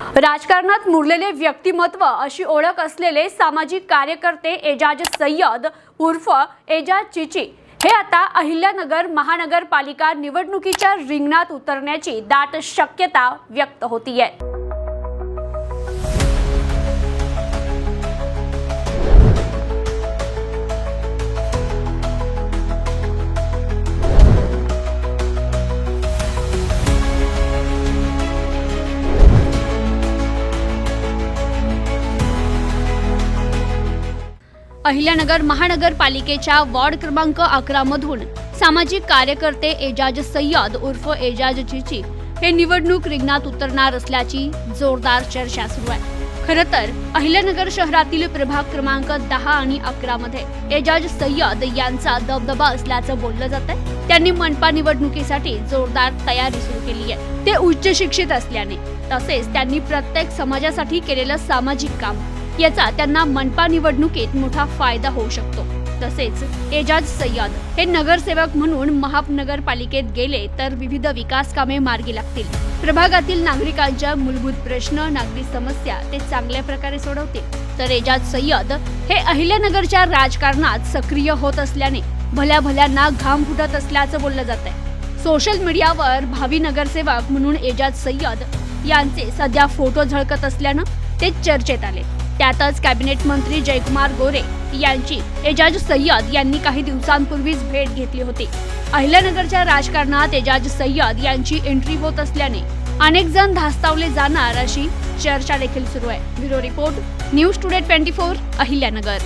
राजकारणात मुरलेले व्यक्तिमत्व अशी ओळख असलेले सामाजिक कार्यकर्ते एजाज सय्यद उर्फ एजाज चिची हे आता अहिल्यानगर महानगरपालिका निवडणुकीच्या रिंगणात उतरण्याची दाट शक्यता व्यक्त होतीये. अहिल्यानगर महानगरपालिकेच्या वॉर्ड क्रमांक अकरा मधून सामाजिक कार्यकर्ते एजाज सय्यद उर्फ एजाज चिची हे निवडणूक रिंगणात उतरणार असल्याची जोरदार चर्चा सुरू आहे. खरं तर अहिल्यानगर शहरातील प्रभाग क्रमांक दहा आणि अकरा मध्ये एजाज सय्यद यांचा दबदबा असल्याचं बोललं जात आहे त्यांनी मनपा निवडणुकीसाठी जोरदार तयारी सुरू केली आहे. ते उच्च शिक्षित असल्याने तसेच त्यांनी प्रत्येक समाजासाठी केलेलं सामाजिक काम याचा त्यांना मनपा निवडणुकीत मोठा फायदा होऊ शकतो. तसेच एजाज सय्यद हे नगरसेवक म्हणून महानगरपालिकेत गेले तर विविध विकास कामे मार्गी लागतील. प्रभागातील नागरिकांच्या मूलभूत प्रश्न नागरी समस्या ते चांगल्या प्रकारे सोडवतील. तर एजाज सय्यद हे अहिल्यानगरच्या राजकारणात सक्रिय होत असल्याने भल्या भल्यांना घाम फुटत असल्याचं बोललं जात आहे सोशल मीडियावर भावी नगरसेवक म्हणून एजाज सय्यद यांचे सध्या फोटो झळकत असल्यानं ते चर्चेत आले. त्यातच कॅबिनेट मंत्री जयकुमार गोरे यांची एजाज सय्यद यांनी काही दिवसांपूर्वीच भेट घेतली होती. अहिल्यानगरच्या राजकारणात एजाज सय्यद यांची एंट्री होत असल्याने अनेक जण धास्तावले जाणार अशी चर्चा देखील सुरू आहे. Bureau report news today twenty four Ahilyanagar.